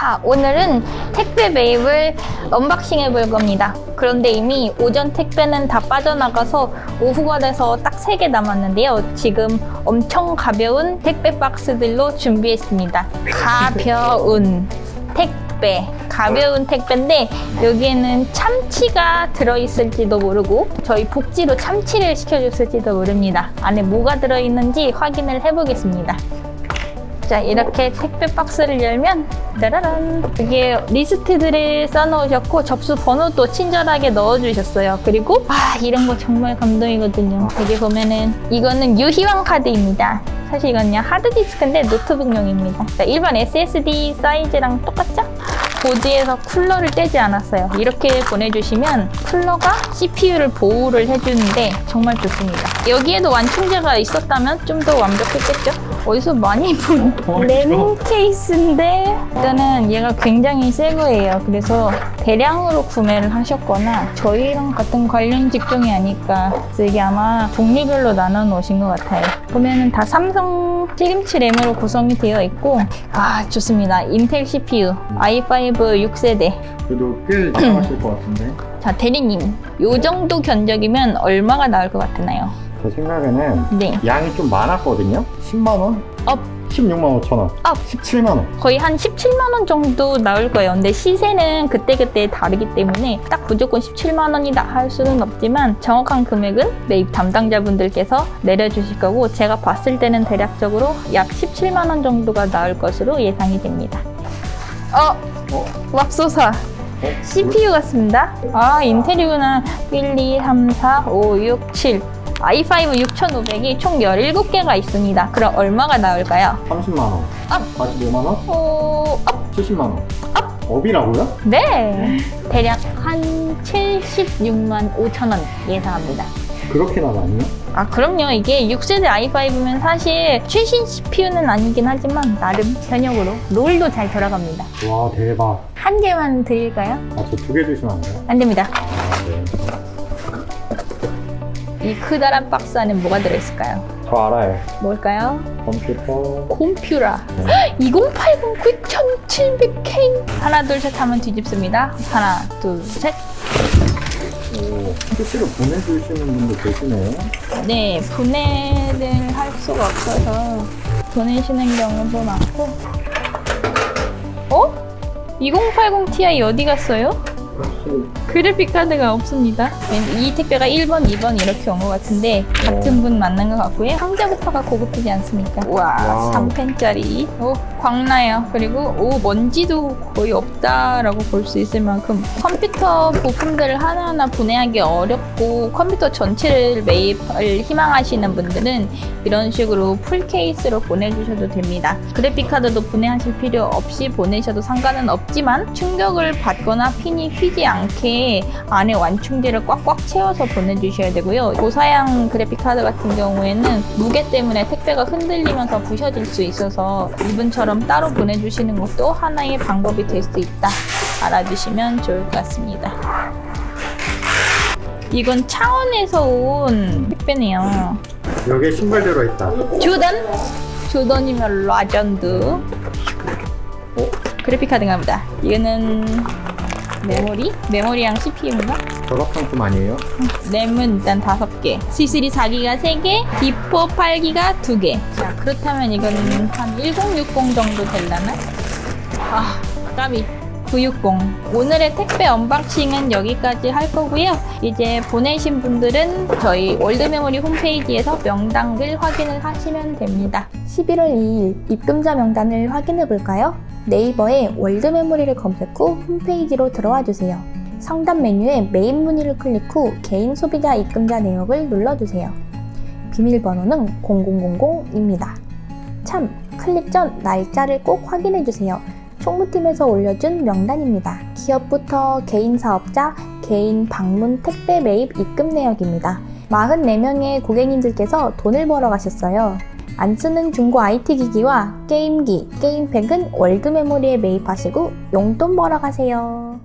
자, 오늘은 택배 매입을 언박싱 해볼 겁니다. 그런데 이미 오전 택배는 다 빠져나가서 오후가 돼서 딱 3개 남았는데요. 지금 엄청 가벼운 택배 박스들로 준비했습니다. 가벼운 택배. 가벼운 택배인데 여기에는 참치가 들어있을지도 모르고 저희 복지로 참치를 시켜줬을지도 모릅니다. 안에 뭐가 들어있는지 확인을 해보겠습니다. 자 이렇게 택배 박스를 열면 짜라란. 여기에 리스트들을 써놓으셨고 접수 번호도 친절하게 넣어주셨어요. 그리고 아 이런 거 정말 감동이거든요. 여기 보면은 이거는 유희왕 카드입니다. 사실 이건요 하드디스크인데 노트북용입니다. 자, 일반 SSD 사이즈랑 똑같죠? 보드에서 쿨러를 떼지 않았어요. 이렇게 보내주시면 쿨러가 CPU를 보호를 해주는데 정말 좋습니다. 여기에도 완충제가 있었다면 좀 더 완벽했겠죠? 어디서 많이 본 레몬 케이스인데 일단은 얘가 굉장히 새 거예요. 그래서 대량으로 구매를 하셨거나 저희랑 같은 관련 직종이 아닐까. 그래서 이게 아마 종류별로 나눠 놓으신 것 같아요. 보면은 다 삼성 7인치 램으로 구성이 되어 있고 아 좋습니다. 인텔 CPU i5 6세대 그래도 꽤 나가실 것 같은데. 자 대리님 요 정도 견적이면 얼마가 나올 것 같나요? 제 생각에는 네 양이 좀 많았거든요. 10만 원? 업. 16만 5천 원. 업. 17만 원. 거의 한 17만 원 정도 나올 거예요. 근데 시세는 그때그때 다르기 때문에 딱 무조건 17만 원이다 할 수는 없지만 정확한 금액은 매입 담당자분들께서 내려주실 거고 제가 봤을 때는 대략적으로 약 17만 원 정도가 나올 것으로 예상이 됩니다. 어, 어? 맙소사. 어? CPU 같습니다. 아, 인텔이구나. 1, 2, 3, 4, 5, 6, 7. I5 6500이 총 17개가 있습니다. 그럼 얼마가 나올까요? 30만 원. 업. 45만 원? 어, 업. 70만 원. 업이라고요? 네. 대략 한 76만 5천 원 예상합니다. 그렇게나 많이요? 아, 그럼요. 이게 6세대 i5면 사실 최신 CPU는 아니긴 하지만 나름 현역으로 롤도 잘 돌아갑니다. 와 대박. 한 개만 드릴까요? 아저 두 개 주시면 안 돼요? 안 됩니다. 아 네. 이 크다란 박스 안에 뭐가 들어있을까요? 저 알아요. 뭘까요? 컴퓨터. 콤퓨라. 2080 9700K. 하나, 둘, 셋 하면 뒤집습니다. 하나, 둘, 셋. 오. PC로 보내주시는 분도 계시네요. 네, 분해를 할 수가 없어서 보내시는 경우도 많고. 어? 2080 Ti 어디 갔어요? 그래픽 카드가 없습니다. 이 택배가 1번, 2번 이렇게 온 것 같은데 같은 분 맞는 것 같고요. 상자부터가 고급이지 않습니까? 와, 와우. 3펜짜리. 오, 광나요. 그리고 오, 먼지도 거의 없다라고 볼 수 있을 만큼 컴퓨터 부품들을 하나하나 분해하기 어렵고 컴퓨터 전체를 매입을 희망하시는 분들은 이런 식으로 풀 케이스로 보내주셔도 됩니다. 그래픽 카드도 분해하실 필요 없이 보내셔도 상관은 없지만 충격을 받거나 핀이 휘지 않게 안에 완충제를 꽉꽉 채워서 보내주셔야 되고요. 고사양 그래픽 카드 같은 경우에는 무게 때문에 택배가 흔들리면서 부셔질 수 있어서 이분처럼 따로 보내주시는 것도 하나의 방법이 될 수 있다. 알아주시면 좋을 것 같습니다. 이건 창원에서 온 택배네요. 여기에 신발 들어있다. 조던? 조던이면 라전드. 오, 그래픽 카드인가 보다. 이거는 메모리? 메모리랑 CPU인가? 졸업 상품 아니에요? 램은 일단 다섯 개, C3 4기가 세 개, D4 8기가 두 개. 자, 그렇다면 이거는 한 1060 정도 될라나? 아, 까비. 960. 오늘의 택배 언박싱은 여기까지 할 거고요. 이제 보내신 분들은 저희 월드메모리 홈페이지에서 명단을 확인을 하시면 됩니다. 11월 2일 입금자 명단을 확인해 볼까요? 네이버에 월드 메모리를 검색 후 홈페이지로 들어와 주세요. 상단 메뉴에 메인 문의를 클릭 후 개인 소비자 입금자 내역을 눌러주세요. 비밀번호는 0000입니다. 참, 클릭 전 날짜를 꼭 확인해 주세요. 총무팀에서 올려준 명단입니다. 기업부터 개인 사업자, 개인 방문 택배 매입 입금 내역입니다. 44명의 고객님들께서 돈을 벌어 가셨어요. 안 쓰는 중고 IT 기기와 게임기, 게임팩은 월드 메모리에 매입하시고 용돈 벌어 가세요.